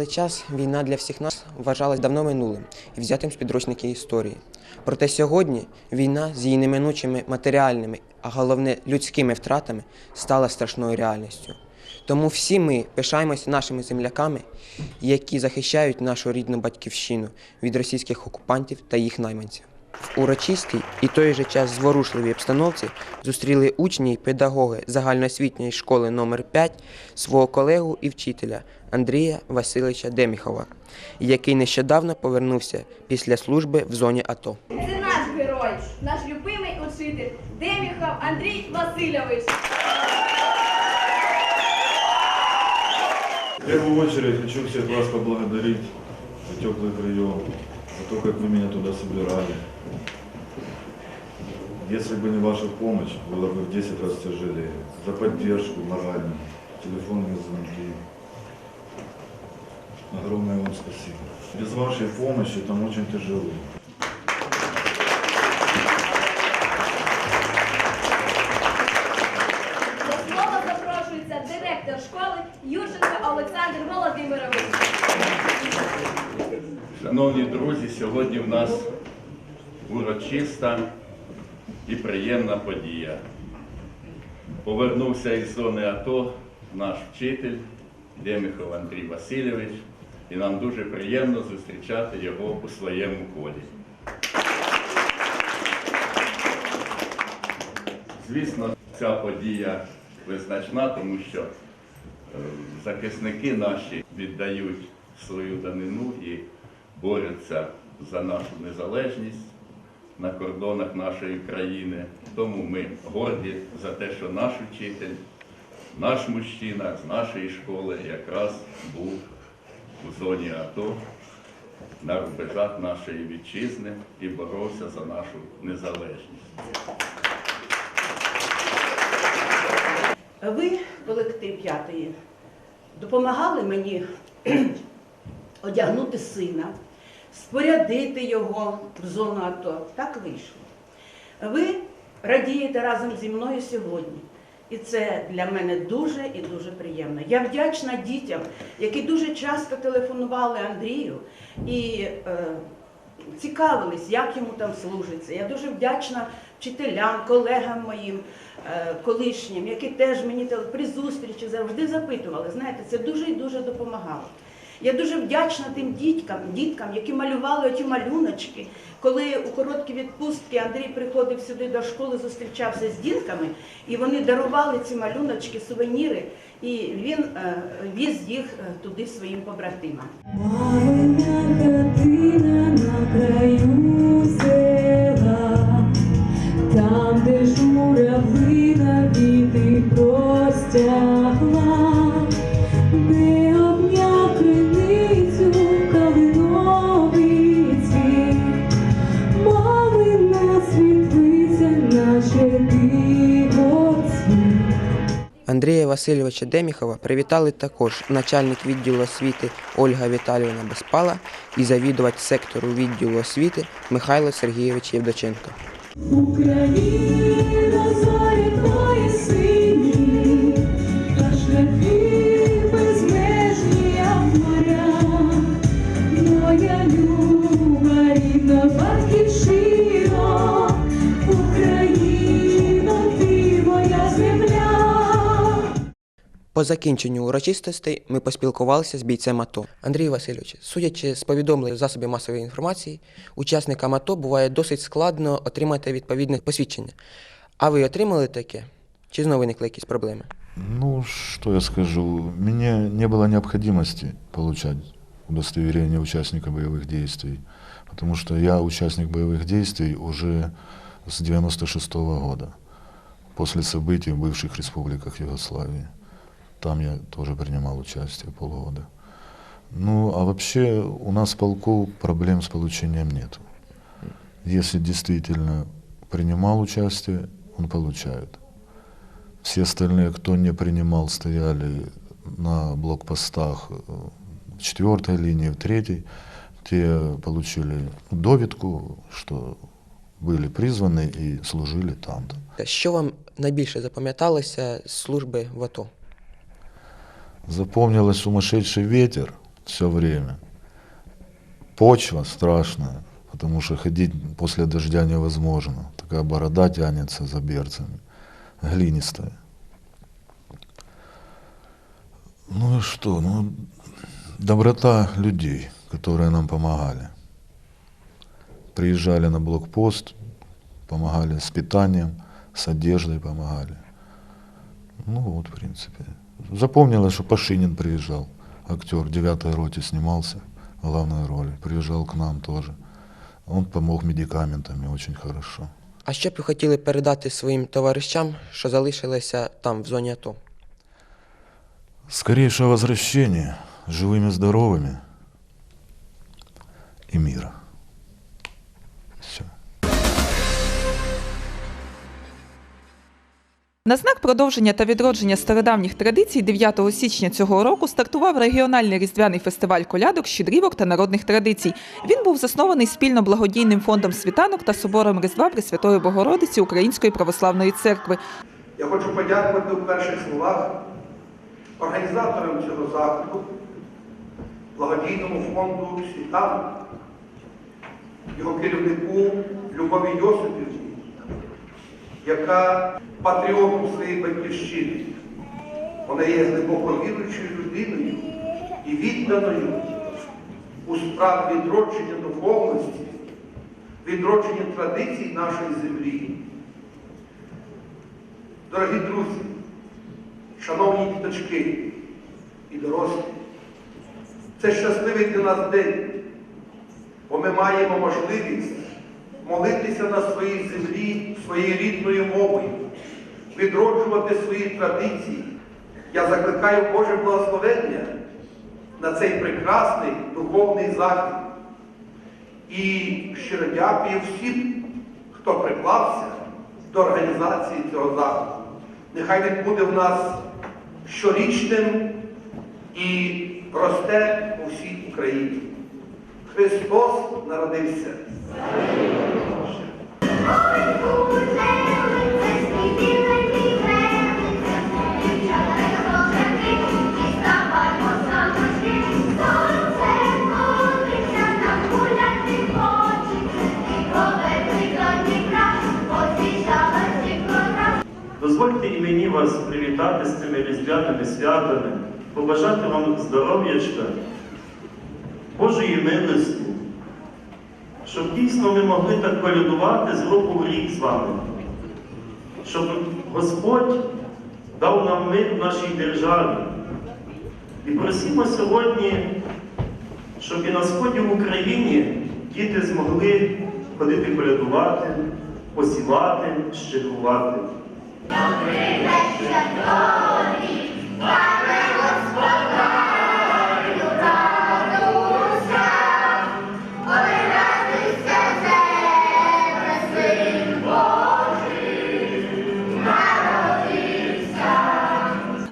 Тривалий час війна для всіх нас вважалась давно минулим і взятим з підручників історії. Проте сьогодні війна з її неминучими матеріальними, а головне людськими втратами стала страшною реальністю. Тому всі ми пишаємося нашими земляками, які захищають нашу рідну батьківщину від російських окупантів та їх найманців. В урочистій і той же час зворушливій обстановці зустріли учні й педагоги загальноосвітньої школи номер 5 свого колегу і вчителя Андрія Васильовича Деміхова, який нещодавно повернувся після служби в зоні АТО. Це наш герой, наш любимий учитель Деміхов Андрій Васильович. В первую очередь хочу всех вас поблагодарить за теплый прием, за то, как вы меня туда собирали. Если бы не ваша помощь, было бы в 10 раз тяжелее. За поддержку моральную, телефонные звонки. Огромное вам спасибо. Без вашей помощи там очень тяжело. До слова запрошується директор школи Юрченко Олександр Володимирович. Шановні друзі, сьогодні в нас урочиста і приємна подія. Повернувся із зони АТО наш вчитель Деміхов Андрій Васильович, і нам дуже приємно зустрічати його у своєму колі. Звісно, ця подія визначна, тому що е, захисники наші віддають свою данину і борються за нашу незалежність на кордонах нашої країни. Тому ми горді за те, що наш вчитель, наш мужчина з нашої школи якраз був у зоні АТО на рубежах нашої вітчизни і боровся за нашу незалежність. Ви, колектив п'ятої, допомагали мені одягнути сина, спорядити його в зону АТО. Так вийшло. Ви радієте разом зі мною сьогодні. І це для мене дуже і дуже приємно. Я вдячна дітям, які дуже часто телефонували Андрію і е, цікавились, як йому там служиться. Я дуже вдячна вчителям, колегам моїм е, колишнім, які теж мені при зустрічі завжди запитували. Знаєте, це дуже і дуже допомагало. Я дуже вдячна тим діткам, діткам, які малювали оті малюночки. Коли у короткі відпустки Андрій приходив сюди до школи, зустрічався з дітками, і вони дарували ці малюночки, сувеніри, і він е, віз їх е, туди своїм побратимам. Мамина хатина на краю Андрія Васильовича Деміхова привітали також начальник відділу освіти Ольга Віталіївна Безпала і завідувач сектору відділу освіти Михайло Сергійович Євдоченко. Україна, По закінченню урочистостей ми поспілкувалися з бійцем АТО. Андрій Васильович, судячи з повідомлень засобів масової інформації, учасникам АТО буває досить складно отримати відповідне посвідчення. А ви отримали таке? Чи знову виникли якісь проблеми? Ну, что я скажу, мне не было необходимости получать удостоверение участника боевых действий, потому что я участник боевых действий уже с 96 года, после событий в бывших республиках Югославии. Там я тоже принимал участие полгода. Ну, а вообще у нас в полку проблем с получением нет. Если действительно принимал участие, он получает. Все остальные, кто не принимал, стояли на блокпостах э, в четвертой линии, в третьей. Те получили довідку, что были призваны и служили там. Що вам найбільше запам'яталося з служби в АТО? Запомнилось сумасшедший ветер, все время. Почва страшная, потому что ходить после дождя невозможно. Такая борода тянется за берцами, глинистая. Ну и что? Ну, доброта людей, которые нам помогали. Приезжали на блокпост, помогали с питанием, с одеждой помогали. Ну вот, в принципе. Запомнилось, что Пашинин приезжал, актер, в девятой роте снимался, в главной роли. Приезжал к нам тоже. Он помог медикаментами очень хорошо. А що б ви хотіли передати своїм товаришам, що залишилися там, в зоні АТО? Скорейшего возвращения, живыми, здоровыми и мира. На знак продовження та відродження стародавніх традицій 9 січня цього року стартував регіональний різдвяний фестиваль колядок, щедрівок та народних традицій. Він був заснований спільно благодійним фондом світанок та собором Різдва Пресвятої Богородиці Української православної церкви. Я хочу подякувати у перших словах організаторам цього заходу, благодійному фонду «Світанок», його керівнику Любові Йосипівні, яка патріотом своєї батьківщини. Вона є глибоко віруючою людиною і відданою у справ відродження духовності, відродження традицій нашої землі. Дорогі друзі, шановні діточки і дорослі, це щасливий для нас день, бо ми маємо можливість молитися на своїй землі своєю рідною мовою, відроджувати свої традиції. Я закликаю Боже благословення на цей прекрасний духовний захід. І щиро дякую всім, хто приклався до організації цього заходу. Нехай він буде в нас щорічним і росте у всій Україні. Христос народився. Мені вас привітати з цими різдвяними святами, побажати вам здоров'ячка, Божої милості, щоб дійсно ми могли так колядувати з року в рік з вами, щоб Господь дав нам мир в нашій державі. І просимо сьогодні, щоб і на сході в Україні діти змогли ходити колядувати, посівати, щедрувати. Добрий вечір, добрі, слава.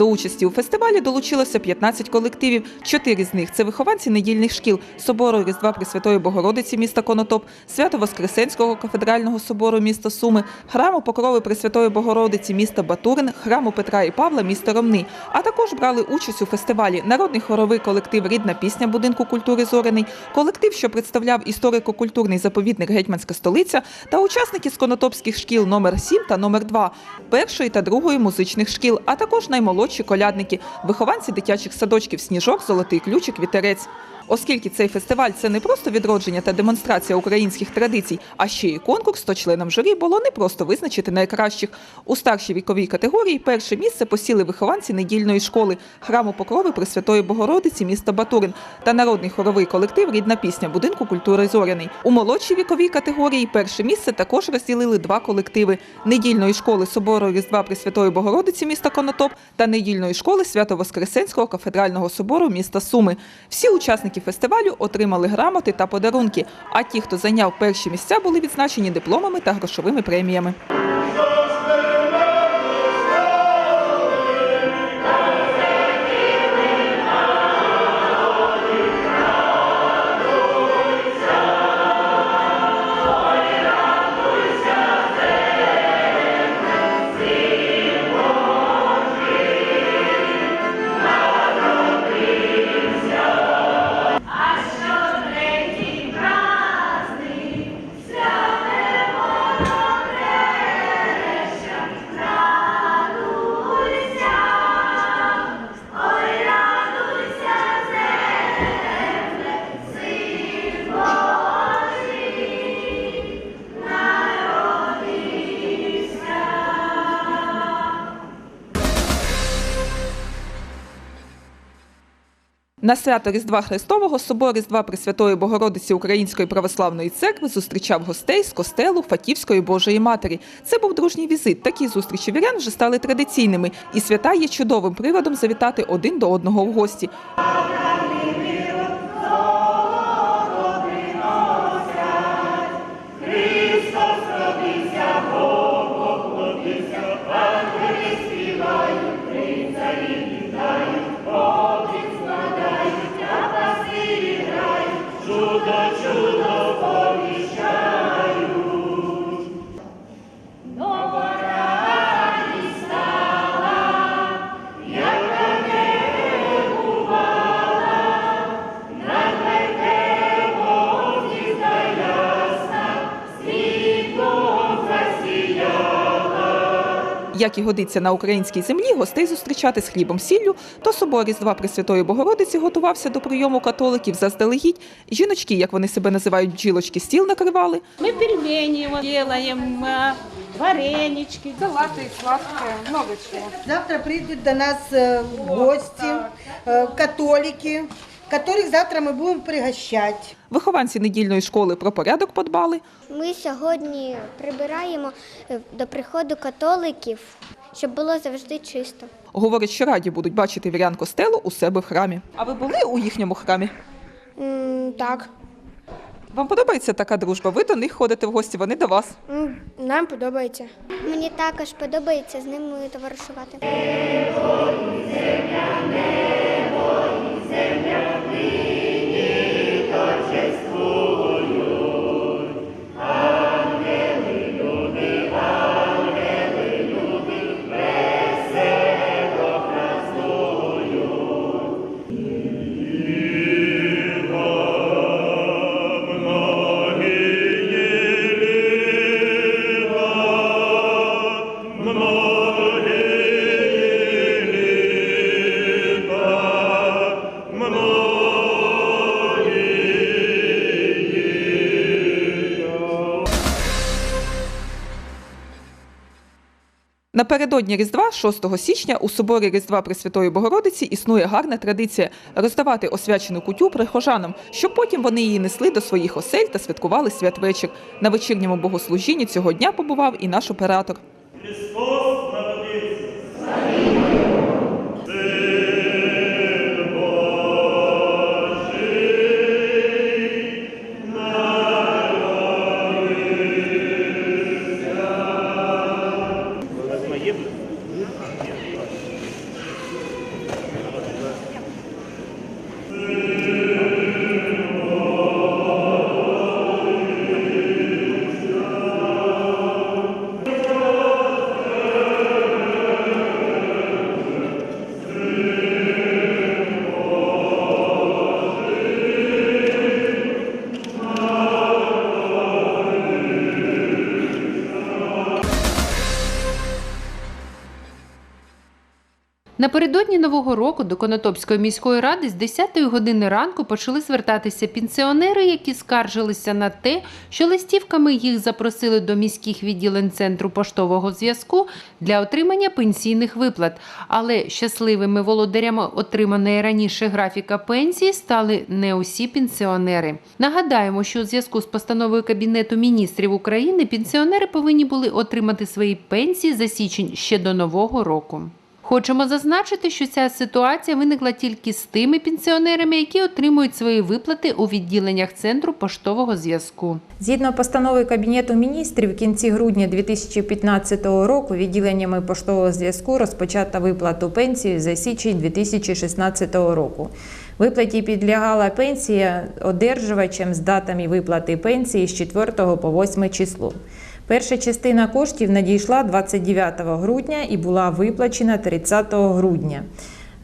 До участі у фестивалі долучилося 15 колективів. Чотири з них це вихованці недільних шкіл собору Різдва Пресвятої Богородиці міста Конотоп, Свято Воскресенського кафедрального собору міста Суми, храму Покрови Пресвятої Богородиці міста Батурин, храму Петра і Павла міста Ромни. А також брали участь у фестивалі народний хоровий колектив Рідна пісня будинку культури Зоряний, колектив, що представляв історико-культурний заповідник Гетьманська столиця, та учасники з конотопських шкіл номер 7 та номер 2 першої та другої музичних шкіл, а також наймолодші колядники, вихованці дитячих садочків Сніжок, Золотий ключик, Вітерець. Оскільки цей фестиваль це не просто відродження та демонстрація українських традицій, а ще й конкурс, то членам журі було не просто визначити найкращих. У старшій віковій категорії перше місце посіли вихованці недільної школи, храму Покрови Пресвятої Богородиці міста Батурин та народний хоровий колектив Рідна пісня будинку культури Зоряний. У молодшій віковій категорії перше місце також розділили два колективи недільної школи собору Різдва Пресвятої Богородиці міста Конотоп та недільної школи Свято-Воскресенського кафедрального собору міста Суми. Всі учасники фестивалю отримали грамоти та подарунки. А ті, хто зайняв перші місця, були відзначені дипломами та грошовими преміями. На свято Різдва Христового собор Різдва Пресвятої Богородиці Української православної церкви зустрічав гостей з костелу Фатівської Божої Матері. Це був дружній візит. Такі зустрічі вірян вже стали традиційними, і свята є чудовим приводом завітати один до одного в гості. Як і годиться на українській землі, гостей зустрічати з хлібом сіллю, то собор Різдва Пресвятої Богородиці готувався до прийому католиків заздалегідь. Жіночки, як вони себе називають, бджілочки, стіл накривали. Мы пельмени вот делаем, э, варенички, салаты сладкое, много чего. Завтра придут до нас э, гости, э, католики, которых завтра мы будем пригощать. Вихованці недільної школи про порядок подбали. Ми сьогодні прибираємо е, до приходу католиків, щоб було завжди чисто. Говорять, що раді будуть бачити вірян костелу у себе в храмі. А ви були у їхньому храмі? М, Так, Вам подобається така дружба? Ви до них ходите в гості, вони до вас. нам подобається. Мені також подобається з ними товаришувати. Напередодні Різдва, 6 січня, у соборі Різдва Пресвятої Богородиці існує гарна традиція роздавати освячену кутю прихожанам, щоб потім вони її несли до своїх осель та святкували святвечір. На вечірньому богослужінні цього дня побував і наш оператор. Христос Напередодні Нового року до Конотопської міської ради з 10 години ранку почали звертатися пенсіонери, які скаржилися на те, що листівками їх запросили до міських відділень центру поштового зв'язку для отримання пенсійних виплат. Але щасливими володарями отриманої раніше графіка пенсії стали не усі пенсіонери. Нагадаємо, що у зв'язку з постановою Кабінету міністрів України пенсіонери повинні були отримати свої пенсії за січень ще до нового року. Хочемо зазначити, що ця ситуація виникла тільки з тими пенсіонерами, які отримують свої виплати у відділеннях центру поштового зв'язку. Згідно постанови Кабінету міністрів, в кінці грудня 2015 року відділеннями поштового зв'язку розпочата виплату пенсії за січень 2016 року. Виплаті підлягала пенсія одержувачам з датами виплати пенсії з 4 по 8 число. Перша частина коштів надійшла 29 грудня і була виплачена 30 грудня.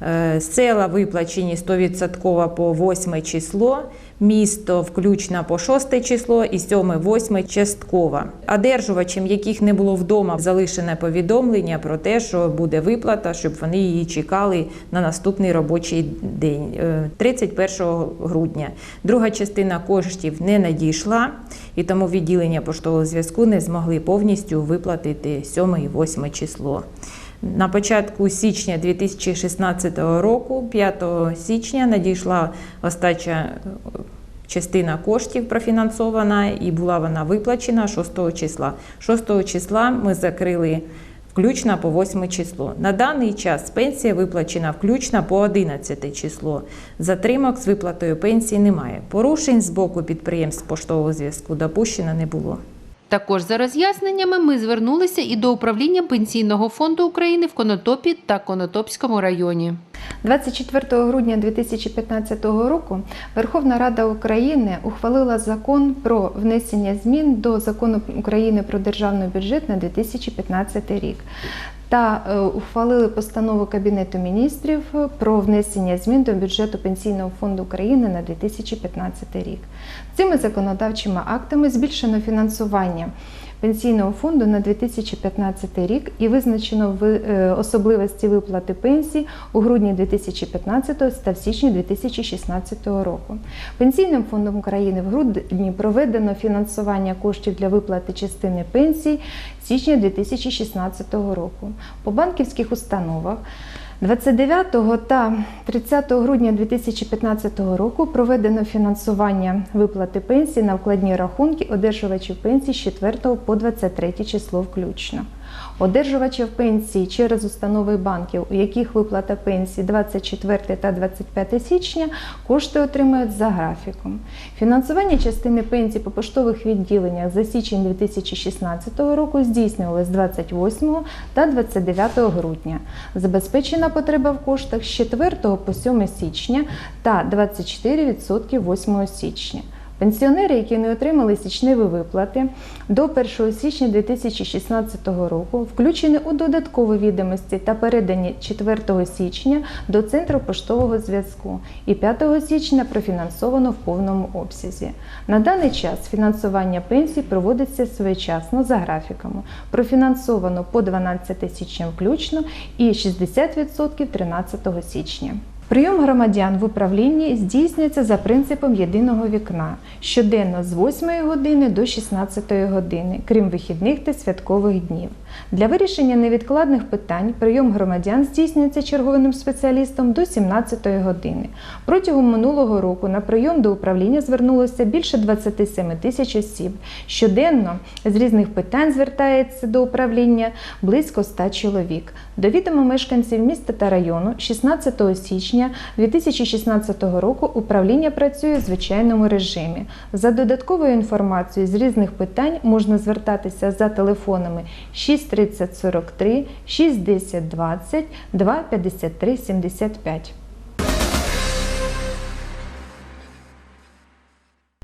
Е, Села виплачені 100% по 8 число, місто включно по 6 число і 7-8 частково. Одержувачам, яких не було вдома, залишене повідомлення про те, що буде виплата, щоб вони її чекали на наступний робочий день, е, 31 грудня. Друга частина коштів не надійшла, і тому відділення поштового зв'язку не змогли повністю виплатити 7 і 8 число. На початку січня 2016 року, 5 січня, надійшла остача е, частина коштів профінансована і була вона виплачена 6 числа. 6 числа ми закрили включно по 8 число. На даний час пенсія виплачена включно по 11 число. Затримок з виплатою пенсії немає. Порушень з боку підприємств поштового зв'язку допущено не було. Також за роз'ясненнями ми звернулися і до управління Пенсійного фонду України в Конотопі та Конотопському районі. 24 грудня 2015 року Верховна Рада України ухвалила закон про внесення змін до закону України про державний бюджет на 2015 рік. Та е, ухвалили постанову Кабінету міністрів про внесення змін до бюджету Пенсійного фонду України на 2015 рік. Цими законодавчими актами збільшено фінансування пенсійного фонду на 2015 рік і визначено ви- е, особливості виплати пенсій у грудні 2015 та в січні 2016 року. Пенсійним фондом України в грудні проведено фінансування коштів для виплати частини пенсій січня 2016 року. По банківських установах 29 та 30 грудня 2015 року проведено фінансування виплати пенсій на вкладні рахунки одержувачів пенсій з 4 по 23 число включно. Одержувачів пенсії через установи банків, у яких виплата пенсії 24 та 25 січня, кошти отримають за графіком. Фінансування частини пенсій по поштових відділеннях за січень 2016 року здійснювалось 28 та 29 грудня. Забезпечена потреба в коштах з 4 по 7 січня та 24% 8 січня. Пенсіонери, які не отримали січневі виплати до 1 січня 2016 року, включені у додаткові відомості та передані 4 січня до Центру поштового зв'язку і 5 січня профінансовано в повному обсязі. На даний час фінансування пенсій проводиться своєчасно за графіками. Профінансовано по 12 січня включно і 60% 13 січня. Прийом громадян в управлінні здійснюється за принципом єдиного вікна щоденно з 8 години до 16 години, крім вихідних та святкових днів. Для вирішення невідкладних питань прийом громадян здійснюється черговим спеціалістом до 17 години. Протягом минулого року на прийом до управління звернулося більше 27 тисяч осіб. Щоденно з різних питань звертається до управління близько 100 чоловік. До відома мешканців міста та району 16 січня 2016 року управління працює в звичайному режимі. За додатковою інформацією з різних питань можна звертатися за телефонами 630 43, 610 20, 2 53 75.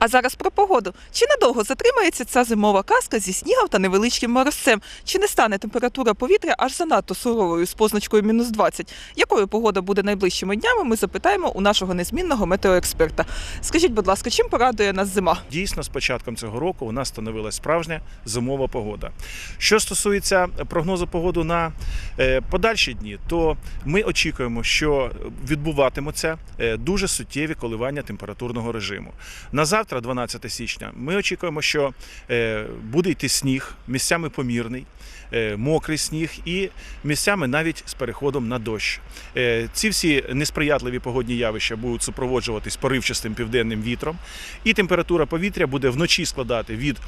А зараз про погоду. Чи надовго затримається ця зимова казка зі снігом та невеличким морозцем? Чи не стане температура повітря аж занадто суровою з позначкою мінус 20? Якою погода буде найближчими днями? Ми запитаємо у нашого незмінного метеоексперта. Скажіть, будь ласка, чим порадує нас зима? Дійсно, з початком цього року у нас становилась справжня зимова погода. Що стосується прогнозу погоди на е, подальші дні, то ми очікуємо, що відбуватимуться е, дуже суттєві коливання температурного режиму. На завтра, 12 січня, ми очікуємо, що е, буде йти сніг, місцями помірний. Е, Мокрий сніг і місцями навіть з переходом на дощ. Е, Ці всі несприятливі погодні явища будуть супроводжуватись поривчастим південним вітром, і температура повітря буде вночі складати від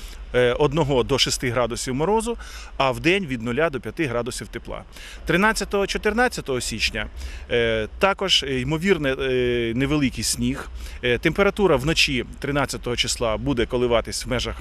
1 до 6 градусів морозу, а в день від 0 до 5 градусів тепла. 13-14 січня е, також е, ймовірне е, невеликий сніг. Е, Температура вночі 13 числа буде коливатись в межах.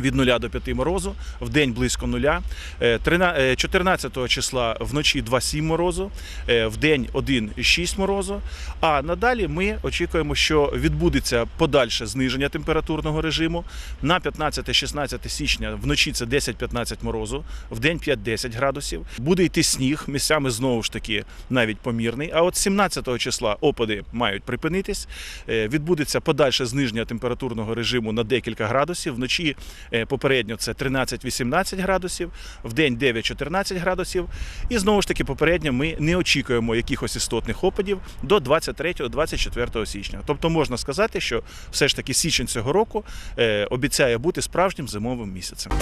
Від 0 до 5 морозу, в день близько нуля. Е, трина- е, 14 числа вночі 2,7 морозу, е, в день 1,6 морозу. А надалі ми очікуємо, що відбудеться подальше зниження температурного режиму. На 15-16 січня вночі це 10-15 морозу, в день 5-10 градусів. Буде йти сніг, місцями знову ж таки навіть помірний. А от 17 числа опади мають припинитись. Е, Відбудеться подальше зниження температурного режиму на декілька градусів. Вночі е, попередньо це 13-18 градусів, в день 9-14 градусів. І знову ж таки, попередньо ми не очікуємо якихось істотних опадів до 23-24 січня. Тобто можна сказати, що все ж таки січень цього року е, обіцяє бути справжнім зимовим місяцем.